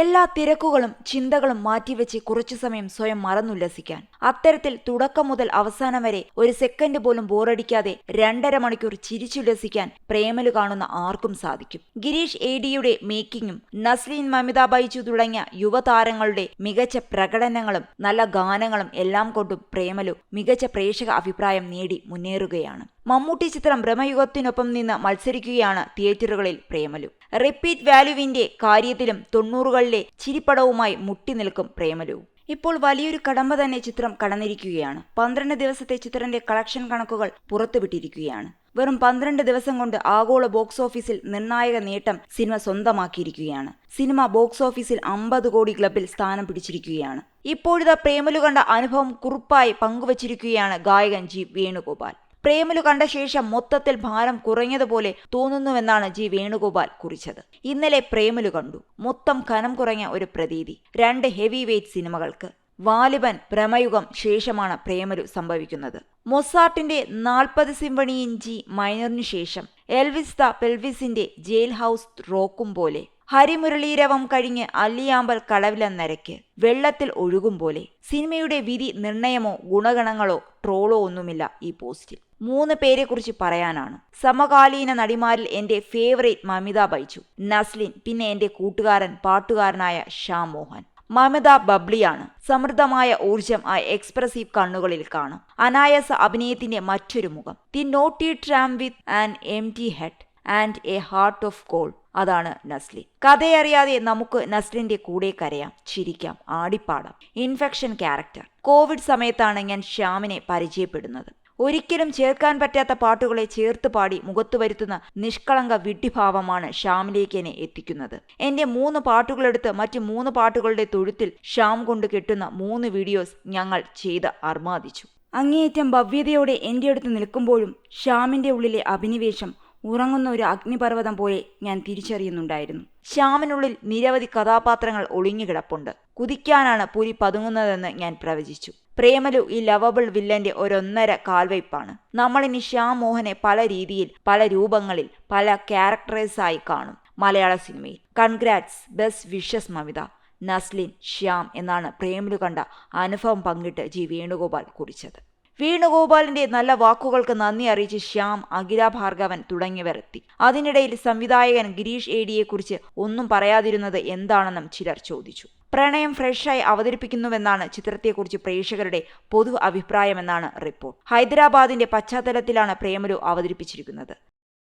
എല്ലാ തിരക്കുകളും ചിന്തകളും മാറ്റിവെച്ച് കുറച്ചു സമയം സ്വയം മറന്നുല്ലസിക്കാൻ. അത്തരത്തിൽ തുടക്കം മുതൽ അവസാനം വരെ ഒരു സെക്കൻഡ് പോലും ബോറടിക്കാതെ രണ്ടര മണിക്കൂർ ചിരിച്ചുല്ലസിക്കാൻ പ്രേമലു കാണുന്ന ആർക്കും സാധിക്കും. ഗിരീഷ് എ ഡിയുടെ മേക്കിങ്ങും നസ്ലീൻ മമിത ബൈജു തുടങ്ങിയ യുവതാരങ്ങളുടെ മികച്ച പ്രകടനങ്ങളും നല്ല ഗാനങ്ങളും എല്ലാം കൊണ്ടും പ്രേമലു മികച്ച പ്രേക്ഷക അഭിപ്രായം നേടി മുന്നേറുകയാണ്. മമ്മൂട്ടി ചിത്രം ഭ്രമയുഗത്തിനൊപ്പം നിന്ന് മത്സരിക്കുകയാണ് തിയേറ്ററുകളിൽ പ്രേമലു. റിപ്പീറ്റ് വാല്യുവിന്റെ കാര്യത്തിലും തൊണ്ണൂറുകളിലെ ചിരിപ്പടവുമായി മുട്ടി നിൽക്കും പ്രേമലു. ഇപ്പോൾ വലിയൊരു കടമ്പ തന്നെ ചിത്രം കടന്നിരിക്കുകയാണ്. പന്ത്രണ്ട് ദിവസത്തെ ചിത്രത്തിന്റെ കളക്ഷൻ കണക്കുകൾ പുറത്തുവിട്ടിരിക്കുകയാണ്. വെറും പന്ത്രണ്ട് ദിവസം കൊണ്ട് ആഗോള ബോക്സ് ഓഫീസിൽ നിർണായക നേട്ടം സിനിമ സ്വന്തമാക്കിയിരിക്കുകയാണ്. സിനിമ ബോക്സ് ഓഫീസിൽ അമ്പത് കോടി ക്ലബിൽ സ്ഥാനം പിടിച്ചിരിക്കുകയാണ്. ഇപ്പോഴിതാ പ്രേമലു കണ്ട അനുഭവം കുറിപ്പായി പങ്കുവച്ചിരിക്കുകയാണ് ഗായകൻ ജി വേണുഗോപാൽ. പ്രേമലു കണ്ട ശേഷം മൊത്തത്തിൽ ഭാരം കുറഞ്ഞതുപോലെ തോന്നുന്നുവെന്നാണ് ജി വേണുഗോപാൽ കുറിച്ചത്. ഇന്നലെ പ്രേമലു കണ്ടു. മൊത്തം കനം കുറഞ്ഞ ഒരു പ്രതീതി. രണ്ട് ഹെവി വെയ്റ്റ് സിനിമകൾക്ക്. വാലിബൻ പ്രമയുഗം ശേഷമാണ് പ്രേമലു സംഭവിക്കുന്നത്. മൊസാർട്ടിന്റെ നാൽപ്പത് സിംഫണിയിൻ ജി മൈനറിനു ശേഷം എൽവിസ് ദ പെൽവിസിന്റെ ജയിൽ ഹൗസ് റോക്കും പോലെ. ഹരിമുരളീരവം കഴിഞ്ഞ് അല്ലിയാമ്പൽ കടവിലെന്നരയ്ക്ക് വെള്ളത്തിൽ ഒഴുകും പോലെ. സിനിമയുടെ വിധി നിർണയമോ ഗുണഗണങ്ങളോ ട്രോളോ ഒന്നുമില്ല ഈ പോസ്റ്റിൽ. മൂന്ന് പേരെക്കുറിച്ച് പറയാനാണ്. സമകാലീന നടിമാരിൽ എന്റെ ഫേവറേറ്റ് മമിത ബൈജു നസ്ലിൻ പിന്നെ എന്റെ കൂട്ടുകാരൻ പാട്ടുകാരനായ ഷാം മോഹൻ. മമിത ബബ്ലിയാണ്. സമൃദ്ധമായ ഊർജം ആ എക്സ്പ്രസീവ് കണ്ണുകളിൽ കാണും. അനായാസ അഭിനയത്തിന്റെ മറ്റൊരു മുഖം. The naughty tram with an empty head. And a heart of gold അതാണ് നസ്ലിൻ കഥയറിയാതെ നമുക്ക് നസ്ലിന്റെ കൂടെ കരയാം ചിരിക്കാം ആടിപ്പാടാം. ഇൻഫെക്ഷൻ ക്യാരക്ടർ കോവിഡ് സമയത്താണ് ഞാൻ ശ്യാമിനെ പരിചയപ്പെടുന്നത്. ഒരിക്കലും ചേർക്കാൻ പറ്റാത്ത പാട്ടുകളെ ചേർത്ത് പാടി മുഖത്തു വരുത്തുന്ന നിഷ്കളങ്ക വിഡ്ഢിഭാവമാണ് ഷ്യാമിലേക്ക് എന്നെ എത്തിക്കുന്നത്. എന്റെ മൂന്ന് പാട്ടുകളെടുത്ത് മറ്റ് മൂന്ന് പാട്ടുകളുടെ തൊഴുത്തിൽ ഷ്യാം കൊണ്ട് കെട്ടുന്ന മൂന്ന് വീഡിയോസ് ഞങ്ങൾ ചെയ്ത് അർമാദിച്ചു. അങ്ങേയറ്റം ഭവ്യതയോടെ എന്റെ അടുത്ത് നിൽക്കുമ്പോഴും ഷ്യാമിന്റെ ഉള്ളിലെ അഭിനിവേശം ഉറങ്ങുന്ന ഒരു അഗ്നിപർവതം പോലെ ഞാൻ തിരിച്ചറിയുന്നുണ്ടായിരുന്നു. ശ്യാമിനുള്ളിൽ നിരവധി കഥാപാത്രങ്ങൾ ഒളിഞ്ഞുകിടപ്പുണ്ട് കുതിക്കാനാണ് പുലി പതുങ്ങുന്നതെന്ന് ഞാൻ പ്രവചിച്ചു. പ്രേമലു ഈ ലവബിൾ വില്ലന്റെ ഒരൊന്നര കാൽവയ്പാണ് നമ്മളിനി ശ്യാം മോഹനെ പല രീതിയിൽ പല രൂപങ്ങളിൽ പല ക്യാരക്ടറേഴ്സായി കാണും. മലയാള സിനിമയിൽ. Congrats best wishes Mamitha. Naslen Shyam എന്നാണ് പ്രേമലു കണ്ട അനുഭവം പങ്കിട്ട് ജി വേണുഗോപാൽ കുറിച്ചത്. വേണുഗോപാലിന്റെ നല്ല വാക്കുകൾക്ക് നന്ദി അറിയിച്ച് ശ്യാം അഖില ഭാർഗവൻ തുടങ്ങിയവർ എത്തി. അതിനിടയിൽ സംവിധായകൻ ഗിരീഷ് ഏഡിയെക്കുറിച്ച് ഒന്നും പറയാതിരുന്നത് എന്താണെന്നും ചിലർ ചോദിച്ചു. പ്രണയം ഫ്രഷായി അവതരിപ്പിക്കുന്നുവെന്നാണ് ചിത്രത്തെക്കുറിച്ച് പ്രേക്ഷകരുടെ പൊതു അഭിപ്രായമെന്നാണ് റിപ്പോർട്ട്. ഹൈദരാബാദിന്റെ പശ്ചാത്തലത്തിലാണ് പ്രേമലു അവതരിപ്പിച്ചിരിക്കുന്നത്.